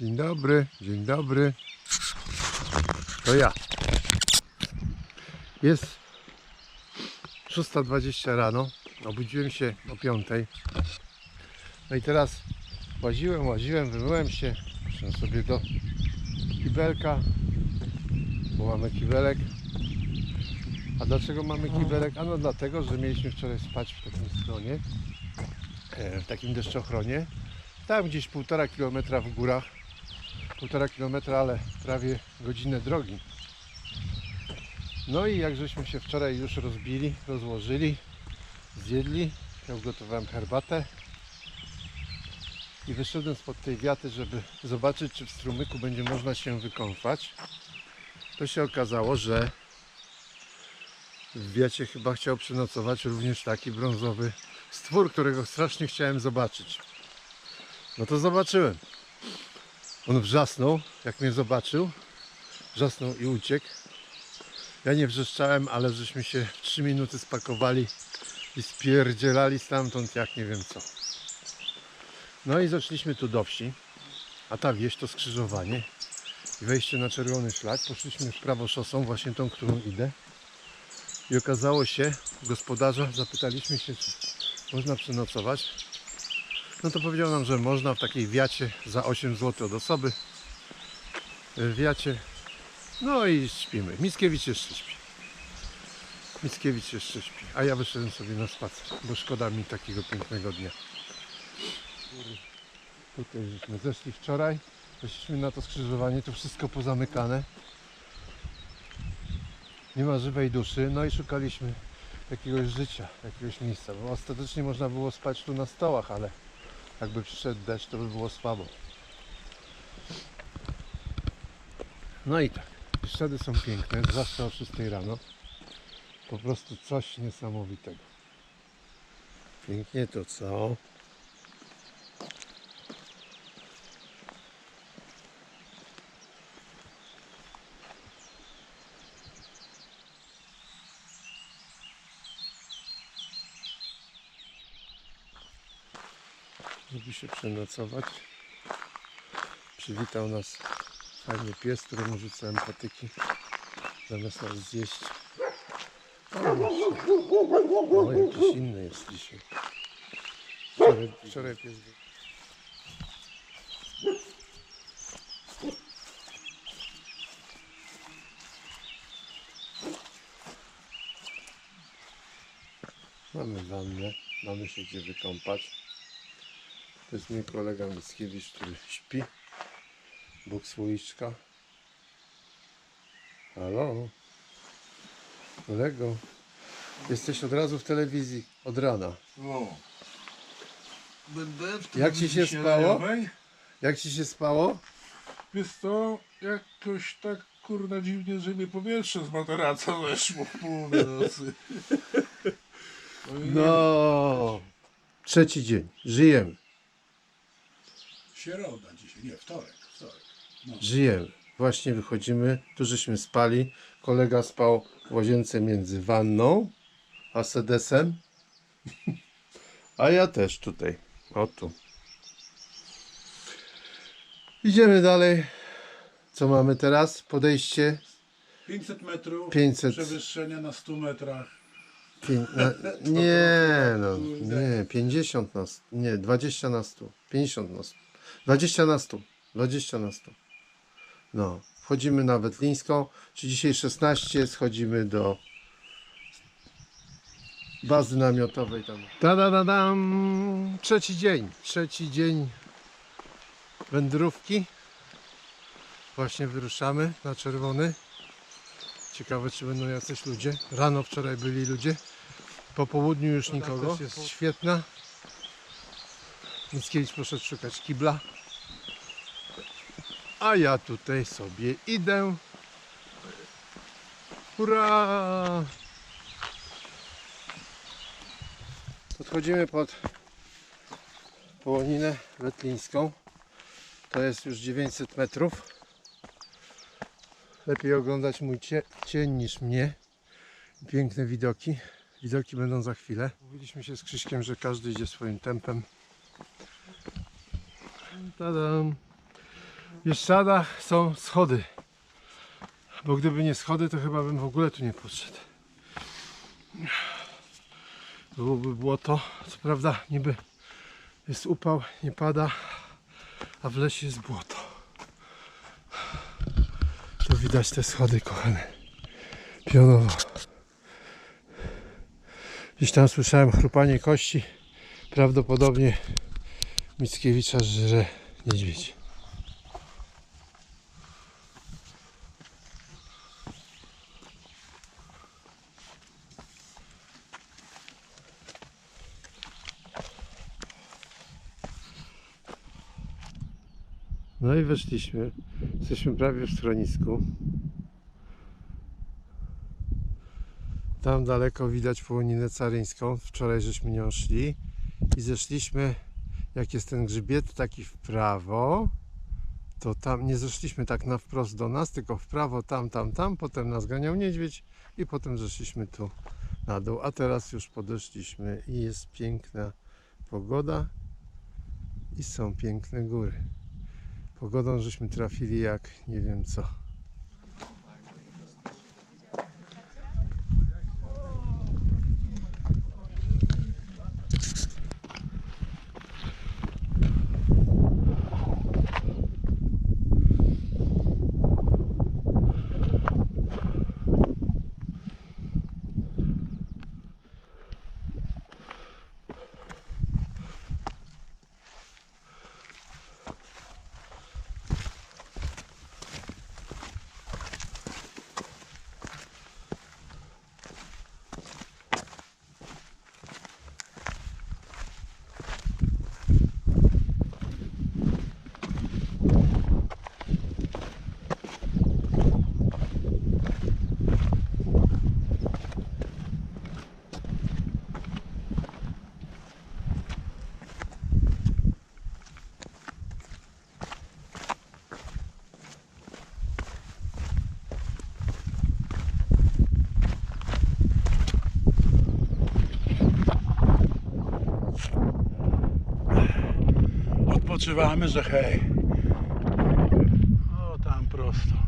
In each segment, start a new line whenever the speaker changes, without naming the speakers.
Dzień dobry, dzień dobry. To ja. Jest 6.20 rano. Obudziłem się o 5.00. No i teraz łaziłem, łaziłem, wymyłem się. Poszedłem sobie do kibelka, bo mamy kibelek. A dlaczego mamy kibelek? Ano dlatego, że mieliśmy wczoraj spać w takim schronie, e, w takim deszczochronie. Tam gdzieś półtora kilometra w górach. Półtora kilometra, ale prawie godzinę drogi. No i jak żeśmy się wczoraj już rozbili, rozłożyli, zjedli, ja ugotowałem herbatę i wyszedłem spod tej wiaty, żeby zobaczyć, czy w strumyku będzie można się wykąpać. To się okazało, że w wiacie chyba chciał przenocować również taki brązowy stwór, którego strasznie chciałem zobaczyć. No to zobaczyłem. On wrzasnął, jak mnie zobaczył. Wrzasnął i uciekł. Ja nie wrzeszczałem, ale żeśmy się w 3 minuty spakowali i spierdzielali stamtąd jak nie wiem co. No i zaczęliśmy tu do wsi, a ta wieś to skrzyżowanie i wejście na czerwony szlak. Poszliśmy w prawo szosą, właśnie tą, którą idę. I okazało się, gospodarza, zapytaliśmy się, czy można przenocować. No to powiedział nam, że można w takiej wiacie za 8 zł od osoby. W wiacie. No i śpimy. Mickiewicz jeszcze śpi. Mickiewicz jeszcze śpi. A ja wyszedłem sobie na spacer, bo szkoda mi takiego pięknego dnia. Tutaj żeśmy zeszli wczoraj. Weszliśmy na to skrzyżowanie, tu wszystko pozamykane. Nie ma żywej duszy. No i szukaliśmy jakiegoś życia, jakiegoś miejsca. Bo ostatecznie można było spać tu na stołach, ale jakby przyszedł deszcz, to by było słabo. No i tak. Ślady są piękne, zwłaszcza o 6 rano. Po prostu coś niesamowitego. Pięknie to co? Się przenocować. Przywitał nas fajny pies, któremu rzucałem patyki zamiast nas zjeść. O, jeszcze. o jakiś inny jest dzisiaj. Wczoraj, wczoraj pies był. Mamy wannę, mamy się gdzie wykąpać. To jest mój kolega Mickiewicz, który śpi. Bóg słoiczka. Halo? Kolego? Jesteś od razu w telewizji, od rana.
O. Będę w
Jak ci się
telewizji
spało?
śniadaniowej.
Jak ci się spało?
Wiesz co, jakoś tak kurna dziwnie, że mnie powietrze z materaca weszło w północy.
No. Trzeci dzień. Żyjemy.
Środa dzisiaj, nie, wtorek, wtorek. No.
Żyjemy. Właśnie wychodzimy. Tu żeśmy spali. Kolega spał w łazience między wanną a sedesem. A ja też tutaj. O tu. Idziemy dalej. Co mamy teraz? Podejście
500 metrów
500.
przewyższenia na 100 metrach.
Pię- na, nie, no, nie, 50 na 100, nie, 20 na 100, 50 na 100, 20 na 100, 20 na 100. No, wchodzimy na Wetlińską, czy dzisiaj 16, schodzimy do bazy namiotowej tam. Da, da, da, dam. Trzeci dzień, trzeci dzień wędrówki. Właśnie wyruszamy na czerwony. Ciekawe, czy będą jacyś ludzie. Rano wczoraj byli ludzie. Po południu już nikogo. Jest świetna. Mickiewicz poszedł szukać kibla. A ja tutaj sobie idę. Hurra! Podchodzimy pod Połoninę Wetlińską. To jest już 900 metrów. Lepiej oglądać mój cie, cień niż mnie. Piękne widoki. Widoki będą za chwilę. Mówiliśmy się z Krzyśkiem, że każdy idzie swoim tempem. Tadam. Bieszczadach są schody. Bo gdyby nie schody, to chyba bym w ogóle tu nie podszedł. Byłoby błoto. Co prawda niby jest upał, nie pada, a w lesie jest błoto. Tu widać te schody, kochane. Pionowo. Gdzieś tam słyszałem chrupanie kości. Prawdopodobnie Mickiewicza żre niedźwiedź. No i weszliśmy. Jesteśmy prawie w schronisku. Tam daleko widać połoninę caryńską. Wczoraj żeśmy nią szli i zeszliśmy, jak jest ten grzbiet taki w prawo, to tam nie zeszliśmy tak na wprost do nas, tylko w prawo, tam, tam, tam. Potem nas ganiał niedźwiedź i potem zeszliśmy tu na dół. A teraz już podeszliśmy i jest piękna pogoda i są piękne góry. Pogodą żeśmy trafili jak nie wiem co.
Odpoczywamy, że hej. O, tam prosto.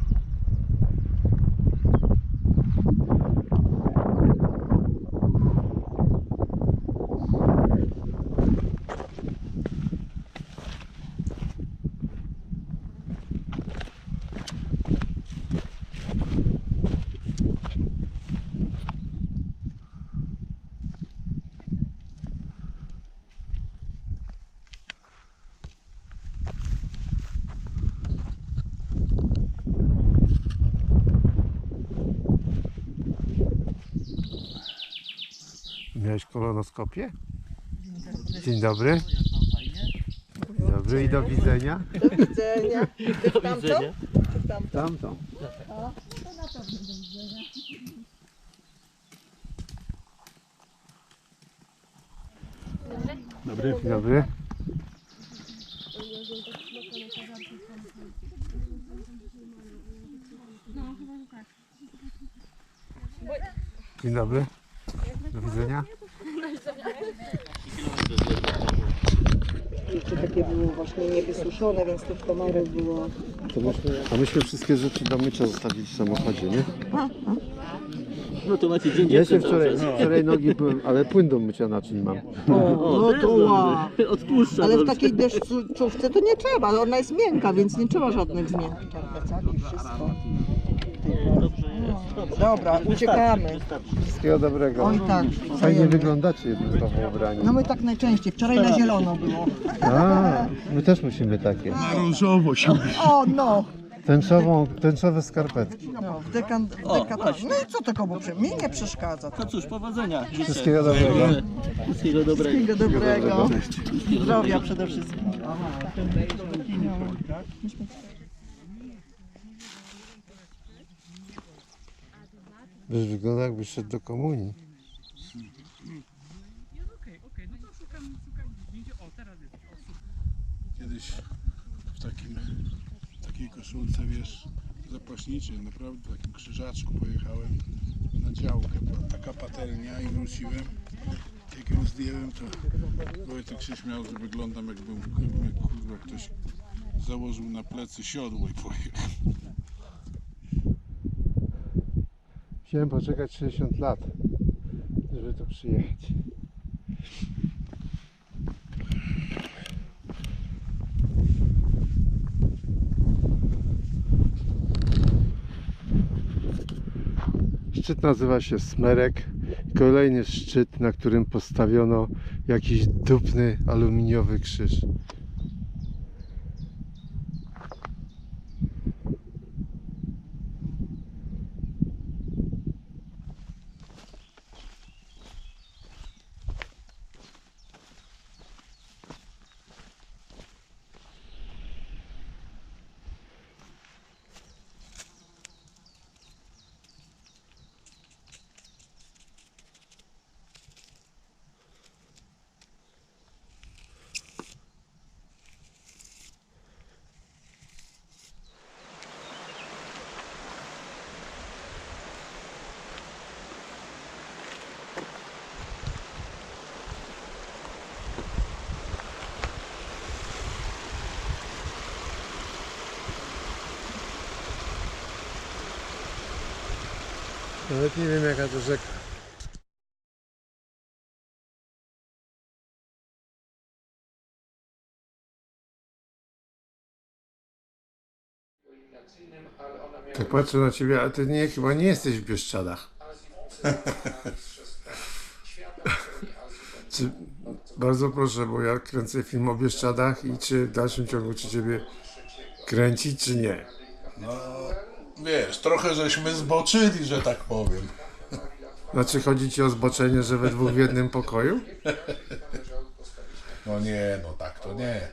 Miałeś kolonoskopię? Dzień dobry. Dzień dobry i do widzenia.
Do widzenia. Do widzenia.
Tamtą.
Dobry.
Dzień dobry. Dzień dobry. Widzenia.
To takie było właśnie niewysuszone, więc tych komarów było.
To myśmy, a myśmy wszystkie rzeczy do mycia zostawili w samochodzie, nie?
No to macie dzień
Ja się wczoraj, wczoraj nogi byłem, ale płyn do mycia naczyń mam.
O,
No
też
to
dobrze.
ła.
Odpuszczam.
Ale w
dobrze.
takiej deszczówce to nie trzeba, ona jest miękka, więc nie trzeba żadnych zmian. Plecaki, wszystko.
Jest. Dobrze.
Dobra, uciekamy.
Wszystkiego dobrego.
Oj tak,
Fajnie wyglądacie jednakowo ubrani.
No my tak najczęściej, wczoraj na zielono było.
A, my też musimy takie.
Na różowo się
O no,
Tęczową, tęczowe skarpetki.
no w dekan, w
O, właśnie.
No i co to komu przy... Mi nie przeszkadza.
No cóż, powodzenia. Życzę.
Wszystkiego dobrego.
Wszystkiego dobrego.
Wszystkiego dobrego. Zdrowia przede wszystkim.
Wiesz, wygląda jakbyś szedł do komunii.
kiedyś w takim, w takiej koszulce, wiesz, zapaśniczej, naprawdę w takim krzyżaczku pojechałem na działkę, taka patelnia i wróciłem. Jak ją zdjąłem, to Wojtek się śmiał, że wyglądam jakbym, jakby ktoś założył na plecy siodło i pojechał.
Musiałem poczekać 60 lat, żeby tu przyjechać. Szczyt nazywa się Smerek. Kolejny szczyt, na którym postawiono jakiś dupny aluminiowy krzyż. Nawet nie wiem jaka to rzeka. Tak patrzę na ciebie, ale ty nie, chyba nie jesteś w Bieszczadach. czy, bardzo proszę, bo ja kręcę film o Bieszczadach i czy w dalszym ciągu czy ciebie kręcić, czy nie?
No, wiesz, trochę żeśmy zboczyli, że tak powiem.
Znaczy chodzi ci o zboczenie, że we dwóch w jednym pokoju?
No nie, no tak to nie.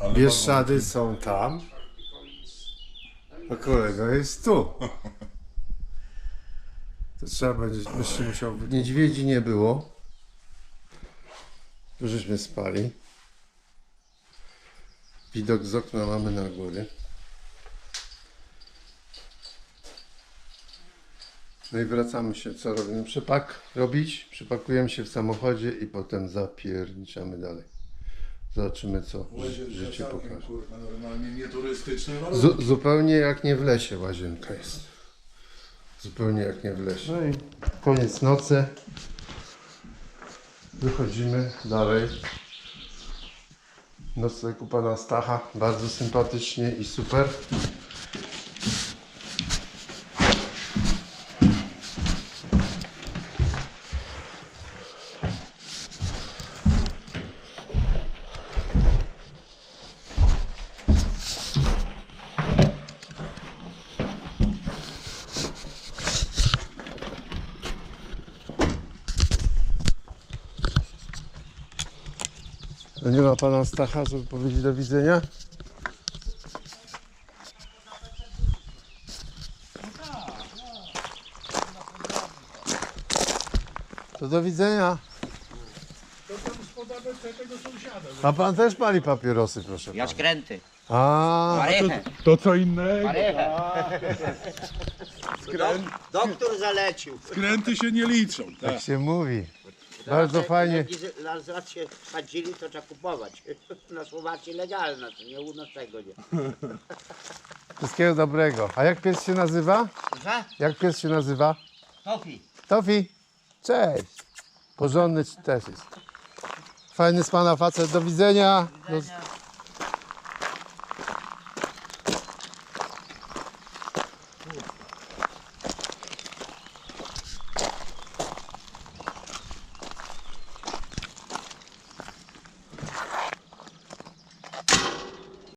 Ale
Bieszczady są tam. A kolega jest tu. To trzeba będzie, byś się musiał... Niedźwiedzi nie było. Żeśmy spali. Widok z okna mamy na góry. No i wracamy się. Co robimy? Przepak robić. Przypakujemy się w samochodzie i potem zapierniczamy dalej. Zobaczymy co ży- życie pokaże.
Kurwa, normalnie nieturystyczny no.
Zu, zupełnie jak nie w lesie łazienka jest. Zupełnie jak nie w lesie. No i koniec nocy. Wychodzimy dalej. Nocleg pana Stacha. Bardzo sympatycznie i super. Nie ma pana Stacha, żeby powiedzieć do widzenia? To do widzenia. A pan też pali papierosy, proszę
Ja
pana.
skręty.
A,
Parechę.
To co innego.
Parechę. Doktor zalecił.
Skręty się nie liczą. Tak.
tak się mówi. Bardzo fajnie.
Jak raz się padzili, to trzeba kupować. Na Słowacji legalne, to nie u nas tego nie.
Wszystkiego dobrego. A jak pies się nazywa?
Za?
Jak pies się nazywa?
Tofi.
Tofi, cześć. Porządny też jest. Fajny z pana facet. Do widzenia. Do,